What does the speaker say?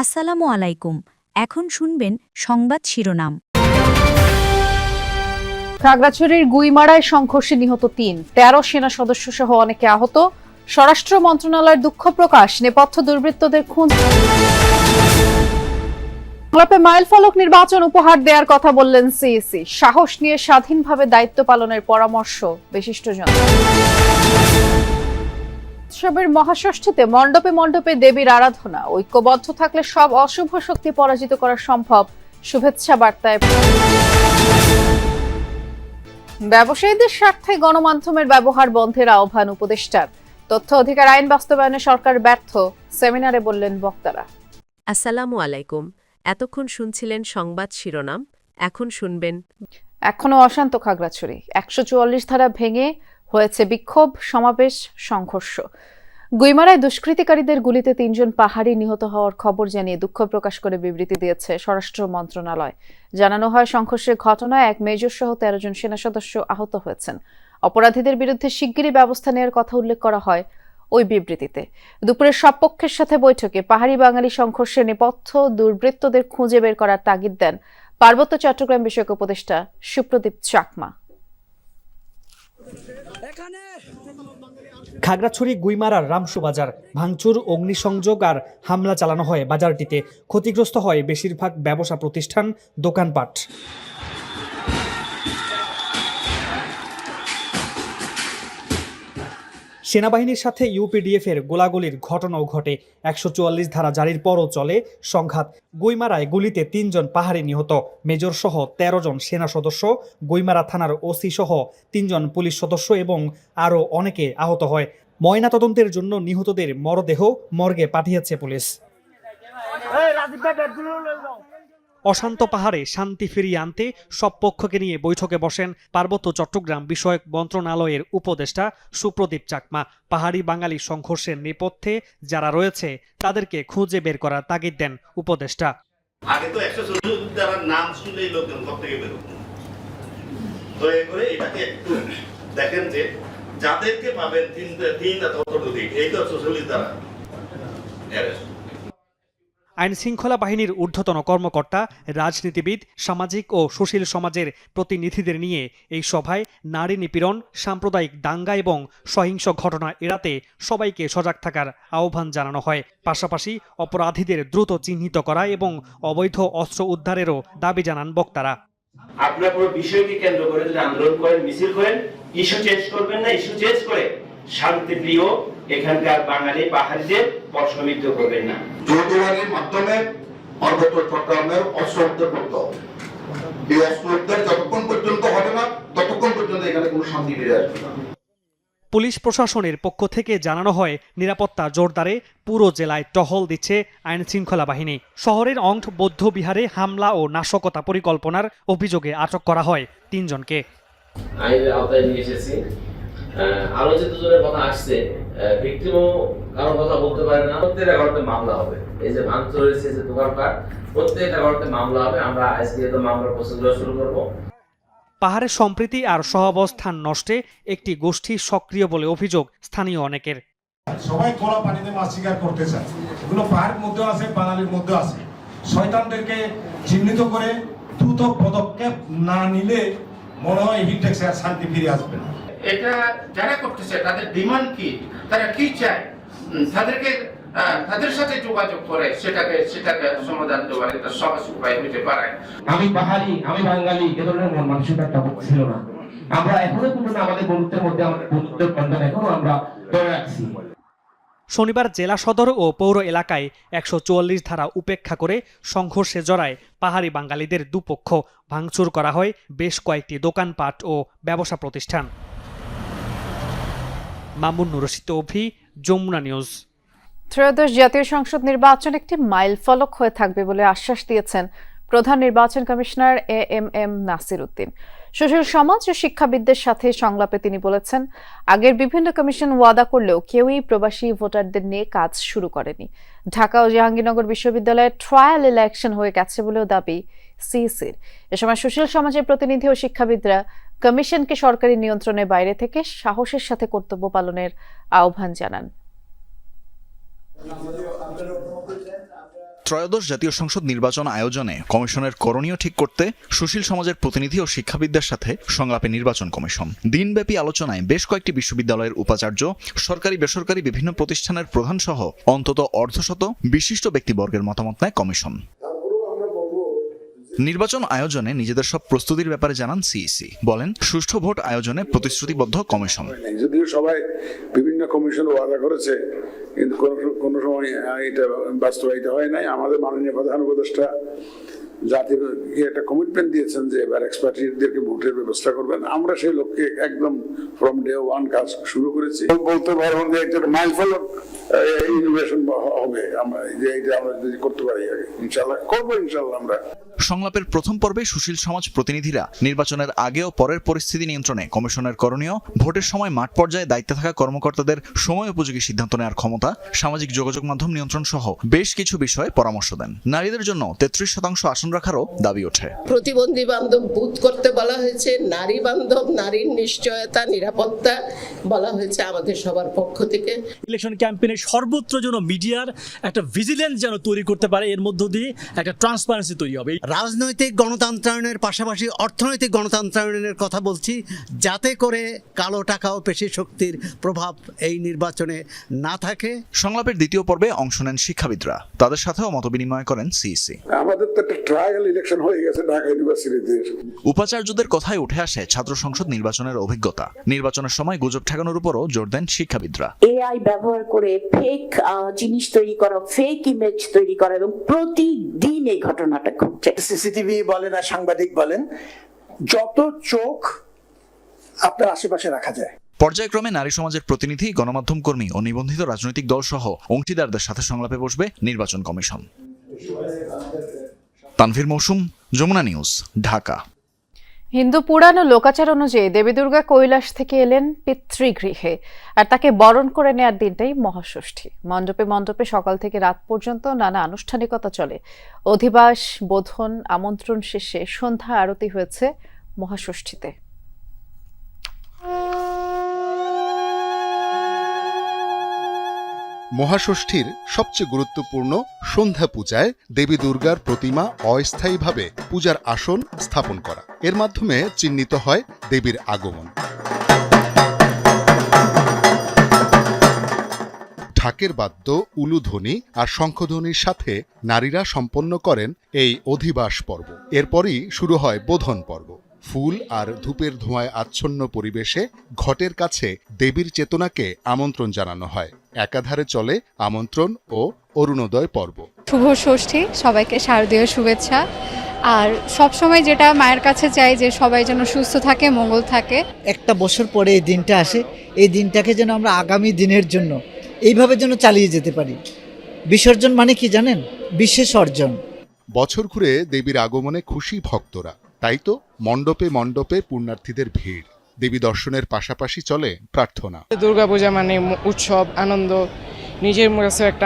আসসালামু আলাইকুম। এখন শুনবেন সংবাদ শিরোনাম। খাগড়াছড়ির গুইমারায় সংঘর্ষে নিহত তিন। তেরো সেনা সদস্য সহ অনেকে আহত। স্বরাষ্ট্র মন্ত্রণালয়ের দুঃখ প্রকাশ, নেপথ্য দুর্বৃত্তদের সংলাপে মাইল ফলক নির্বাচন উপহার দেওয়ার কথা বললেন সিইসি। সাহস নিয়ে স্বাধীনভাবে দায়িত্ব পালনের পরামর্শ বিশিষ্টজন। উৎসবের মহাষষ্ঠীতে মণ্ডপে মণ্ডপে দেবীর আরাধনা। ঐক্যবদ্ধ থাকলে সব অশুভ শক্তি পরাজিত করা সম্ভব। শুভেচ্ছা বার্তায়। ব্যবসায়ীদের স্বার্থে গণমাধ্যমের ব্যবহার বন্ধের আহ্বান উপদেষ্টার। তথ্য অধিকার আইন বাস্তবায়নে সরকার ব্যর্থ সেমিনারে বললেন বক্তারা। আসসালামু আলাইকুম। এতক্ষণ শুনছিলেন সংবাদ শিরোনাম এখন শুনবেন। এখনও অশান্ত খাগড়াছড়ি। একশো চুয়াল্লিশ ধারা ভেঙে হয়েছে বিক্ষোভ সমাবেশ সংঘর্ষ। গুইমারায় দুষ্কৃতিকারীদের গুলিতে তিনজন পাহাড়ি নিহত হওয়ার খবর জানিয়ে দুঃখ প্রকাশ করে বিবৃতি দিয়েছে স্বরাষ্ট্র মন্ত্রণালয়। জানানো হয়, সংঘর্ষের ঘটনায় এক মেজর সহ তেরো জন সেনা সদস্য আহত হয়েছেন। অপরাধীদের বিরুদ্ধে শিগগিরই ব্যবস্থা নেওয়ার কথা উল্লেখ করা হয় ওই বিবৃতিতে। দুপুরে সব পক্ষের সাথে বৈঠকে পাহাড়ি বাঙালি সংঘর্ষের নেপথ্য দুর্বৃত্তদের খুঁজে বের করার তাগিদ দেন পার্বত্য চট্টগ্রাম বিষয়ক উপদেষ্টা সুপ্রদীপ চাকমা। খাগড়াছড়ি গুইমারার রামসু বাজার। ভাঙচুর, অগ্নিসংযোগ আর হামলা চালানো হয় বাজারটিতে। ক্ষতিগ্রস্ত হয় বেশিরভাগ ব্যবসা প্রতিষ্ঠান, দোকানপাট। সেনাবাহিনীর সাথে ইউপিডিএফের গোলাগুলির ঘটনাও ঘটে। একশো চুয়াল্লিশ ধারা জারির পরও চলে সংঘাত। গুইমারায় গুলিতে তিনজন পাহাড়ি নিহত। মেজর সহ তেরো জন সেনা সদস্য, গুইমারা থানার ওসি সহ তিনজন পুলিশ সদস্য এবং আরও অনেকে আহত হয়। ময়নাতদন্তের জন্য নিহতদের মরদেহ মর্গে পাঠিয়েছে পুলিশ। অশান্ত পাহাড়ে শান্তি ফিরিয়ে আনতে সব পক্ষকে নিয়ে বৈঠকে বসেন পার্বত্য চট্টগ্রাম বিষয়ক মন্ত্রণালয়ের উপদেষ্টা সুপ্রদীপ চাকমা পাহাড়ি বাঙালি সংঘর্ষের নেপথ্যে যারা রয়েছে তাদেরকে খুঁজে বের করার তাগিদ দেন উপদেষ্টা আগে তো একশো চল্লিশ তারা নাম লোকজন ঘর থেকে দয়া করে এটাকে একটু দেখেন যে যাদেরকে পাবেন তিন তিন এই তো চল্লিশ দ্বারা। আইন শৃঙ্খলা বাহিনীর ঊর্ধ্বতন কর্মকর্তা, রাজনীতিবিদ, সামাজিক ও সুশীল সমাজের প্রতিনিধিদের নিয়ে এই সভায় নারী নিপীড়ন, সাম্প্রদায়িক দাঙ্গা এবং সহিংস ঘটনা এড়াতে সবাইকে সজাগ থাকার আহ্বান জানানো হয়। পাশাপাশি অপরাধীদের দ্রুত চিহ্নিত করা এবং অবৈধ অস্ত্র উদ্ধারেরও দাবি জানান বক্তারা। আপনার কোনো বিষয়কে কেন্দ্র করে যদি আন্দোলন করেন, মিছিল করেন, ইস্যু চেঞ্জ করবেন না, ইস্যু চেঞ্জ করে শান্তিপ্রিয় এখানকার বাঙালি পাহাড়িদের প্রশ্নবিদ্ধ করবেন না। যৌথবাহিনীর মাধ্যমে চট্টগ্রামের অস্ত্র উদ্ধার করতে। হবে এই অস্ত্র উদ্ধার যতক্ষণ পর্যন্ত হবে না ততক্ষণ পর্যন্ত এখানে কোনো শান্তি ফিরে আসবে না। পুলিশ প্রশাসনের পক্ষ থেকে জানানো হয় নিরাপত্তা জোরদারে পুরো জেলায় টহল দিচ্ছে আইন শৃঙ্খলা বাহিনী। শহরের অংশ বৌদ্ধ বিহারে হামলা ও নাশকতা পরিকল্পনার অভিযোগে আটক করা হয় তিনজনকে। আইনের আওতায় নিয়ে এসেছি। আরও যে দুজনের কথা আসছে ভিক্টিমও কারোর কথা বলতে পারে না। প্রত্যেকটা মামলা হবে। এই যে ভাঙচুর হয়েছে যে দোকানপাট প্রত্যেকটা ঘটনাতে মামলা হবে। আমরা আজকে তো মামলার প্রসেসগুলো শুরু করব। পাহাড়ের সম্প্রীতি আর সহাবস্থান নষ্টে একটি গোষ্ঠী সক্রিয় বলে অভিযোগ স্থানীয় অনেকের। সবাই খোলা পানিতে মাছ শিকার করতে চায়। এগুলো পাহাড়ের মধ্যে আছে বাঙালির মধ্যে আছে। শয়তানদেরকে চিহ্নিত করে দ্রুত পদক্ষেপ না নিলে মনে হয় হিটেক্সে শান্তি ফিরে আসবে না। এটা যারা করতেছে তাদের ডিমান্ড কি? তারা কি চায়? তাদেরকে তাদের সাথে যোগাযোগ করে সেটাকে সেটাকে সমাধান দেওয়ার একটা সহজ উপায় হতে পারে। আমি আমি বাঙালি এ ধরনের মন মানসিকতা ছিল না। আমরা এখনও পর্যন্ত আমাদের বন্ধুত্বের মধ্যে আমাদের বন্ধুত্বের বন্ধন এখনও আমরা ধরে রাখছি। শনিবার জেলা সদর ও পৌর এলাকায় একশো চুয়াল্লিশ ধারা উপেক্ষা করে সংঘর্ষে জড়ায় পাহাড়ি বাঙালিদের দুপক্ষ। ভাঙচুর করা হয় বেশ কয়েকটি দোকানপাট ও ব্যবসা প্রতিষ্ঠান। মামুন রশিদ অভি যমুনা নিউজ। ত্রয়োদশ জাতীয় সংসদ নির্বাচন একটি মাইল ফলক হয়ে থাকবে বলে আশ্বাস দিয়েছেন প্রধান নির্বাচন commissioner A M M Nasir Uddin. সুশীল সমাজ ও শিক্ষাবিদদের সাথে সংলাপে তিনি বলেছেন, আগের বিভিন্ন কমিশন ওয়াদা করলেও কেউই প্রবাসী ভোটারদের নিয়ে কাজ শুরু করেনি। ঢাকা ও জাহাঙ্গীরনগর বিশ্ববিদ্যালয়ে ট্রায়াল ইলেকশন হয়ে গেছে বলেও দাবি সিইসির। এ সময় সুশীল সমাজের প্রতিনিধি ও শিক্ষাবিদরা কমিশনকে সরকারি নিয়ন্ত্রণের বাইরে থেকে সাহসের সাথে কর্তব্য পালনের আহ্বান জানান। ত্রয়োদশ জাতীয় সংসদ নির্বাচন আয়োজনে কমিশনের করণীয় ঠিক করতে সুশীল সমাজের প্রতিনিধি ও শিক্ষাবিদদের সাথে সংলাপে নির্বাচন কমিশন। দিনব্যাপী আলোচনায় বেশ কয়েকটি বিশ্ববিদ্যালয়ের উপাচার্য, সরকারি, বেসরকারি বিভিন্ন প্রতিষ্ঠানের প্রধান সহ অন্তত অর্ধশত বিশিষ্ট ব্যক্তিবর্গের মতামত নেয় কমিশন। নির্বাচন আয়োজনে নিজেদের সব প্রস্তুতির ব্যাপারে জানান সিইসি। বলেন সুষ্ঠু ভোট আয়োজনে প্রতিশ্রুতিবদ্ধ কমিশন। যদিও সবাই বিভিন্ন কমিশন ওয়াদা করেছে কিন্তু কোনো সময় এটা বাস্তবায়িত হয় নাই। আমাদের মাননীয় প্রধান উপদেষ্টা জাতির একটা কমিটমেন্ট দিয়েছেন যে এবার এক্সপার্টিদেরকে ভোটের ব্যবস্থা করবেন। আমরা সেই লক্ষ্যে একদম ফ্রম ডে ওয়ান কাজ শুরু করেছি। বলতে পারব যে এটা মাইল ফলক ইনোভেশন হবে। আমরা যে এটা আমরা যদি করতে পারি ইনশাল্লাহ করব ইনশাল্লাহ আমরা। সংলাপের প্রথম পর্বে সুশীল সমাজ প্রতিনিধিরা নির্বাচনের আগে ও পরের পরিস্থিতি নিয়ন্ত্রণে কমিশনের করণীয় ভোটের সময় মাঠ পর্যায়ে দায়িত্বে থাকা কর্মকর্তাদের সময় উপযোগী সিদ্ধান্ত নেওয়ার ক্ষমতা সামাজিক যোগাযোগ মাধ্যম নিয়ন্ত্রণ সহ বেশ কিছু বিষয়ে পরামর্শ দেন। নারীদের জন্য তেত্রিশ শতাংশ আসন রাখারও দাবি ওঠে। প্রতিবন্ধী বান্ধব বুথ করতে বলা হয়েছে নারী বান্ধব নারীর নিশ্চয়তা নিরাপত্তা বলা হয়েছে আমাদের সবার পক্ষ থেকে। ইলেকশন ক্যাম্পেইনে সর্বত্র যেন মিডিয়ার একটা ভিজিলেন্স যেন তৈরি করতে পারে এর মধ্য দিয়ে একটা ট্রান্সপারেন্সি তৈরি হবে। রাজনৈতিক গণতন্ত্রায়নের পাশাপাশি অর্থনৈতিক গণতন্ত্রায়নের কথা বলছি যাতে করে কালো টাকা ও পেশি শক্তির প্রভাব এই নির্বাচনে না থাকে। সংলাপের দ্বিতীয় পর্বে অংশ নেন শিক্ষাবিদরা। তাদের সাথেও মতবিনিময় করেন সিইসি আমাদের তো একটা ট্রায়াল ইলেকশন হয়ে গেছে ঢাকা ইউনিভার্সিটিতে উপাচার্যদের কথায় উঠে আসে ছাত্র সংসদ নির্বাচনের অভিজ্ঞতা। নির্বাচনের সময় গুজব ঠেকানোর উপরও জোর দেন শিক্ষাবিদরা। এআই ব্যবহার করে ফেক জিনিস তৈরি করা ফেক ইমেজ তৈরি করা এবং প্রতিদিন এই ঘটনাটা ঘটছে। সিসিটিভি বলেন আর সাংবাদিক বলেন যত চোখ আপনার আশেপাশে রাখা যায়। পর্যায়ক্রমে নারী সমাজের প্রতিনিধি গণমাধ্যম কর্মী ও নিবন্ধিত রাজনৈতিক দল সহ অংশীদারদের সাথে সংলাপে বসবে নির্বাচন কমিশন। তানভীর মৌসুম যমুনা নিউজ ঢাকা। হিন্দু পুরাণ ও লোকাচার অনুযায়ী দেবী দুর্গা কৈলাস থেকে এলেন পিতৃগৃহে, আর তাকে বরণ করে নেয়ার দিনটাই মহাষষ্ঠী। মণ্ডপে মণ্ডপে সকাল থেকে রাত পর্যন্ত নানা আনুষ্ঠানিকতা চলে। অধিবাস, বোধন, আমন্ত্রণ শেষে সন্ধ্যা আরতি হয়েছে মহাষষ্ঠীতে। মহাষষ্ঠীর সবচেয়ে গুরুত্বপূর্ণ সন্ধ্যা পূজায় দেবী দুর্গার প্রতিমা অস্থায়ীভাবে পূজার আসন স্থাপন করা। এর মাধ্যমে চিহ্নিত হয় দেবীর আগমন। ঢাকের বাদ্য, উলুধ্বনি আর শঙ্খধ্বনির সাথে নারীরা সম্পন্ন করেন এই অধিবাস পর্ব। এরপরই শুরু হয় বোধন পর্ব। ফুল আর ধূপের ধোঁয়ায় আচ্ছন্ন পরিবেশে ঘটের কাছে দেবীর চেতনাকে আমন্ত্রণ জানানো হয়। একাধারে চলে আমন্ত্রণ ও অরুণোদয় পর্ব। শুভ ষষ্ঠী সবাইকে শারদীয় শুভেচ্ছা। আর সব সময় যেটা মায়ের কাছে চাই যে সবাই যেন সুস্থ থাকে মঙ্গল থাকে। একটা বছর পরে এই দিনটা আসে এই দিনটাকে যেন আমরা আগামী দিনের জন্য এইভাবে যেন চালিয়ে যেতে পারি। বিসর্জন মানে কি জানেন? বিশেষ অর্জন। বছর ঘুরে দেবীর আগমনে খুশি ভক্তরা তাই তো মণ্ডপে মণ্ডপে পুণ্যার্থীদের ভিড়। দেবী দর্শনের পাশাপাশি চলে প্রার্থনা। দুর্গাপূজা মানে উৎসব আনন্দ নিজের কাছে একটা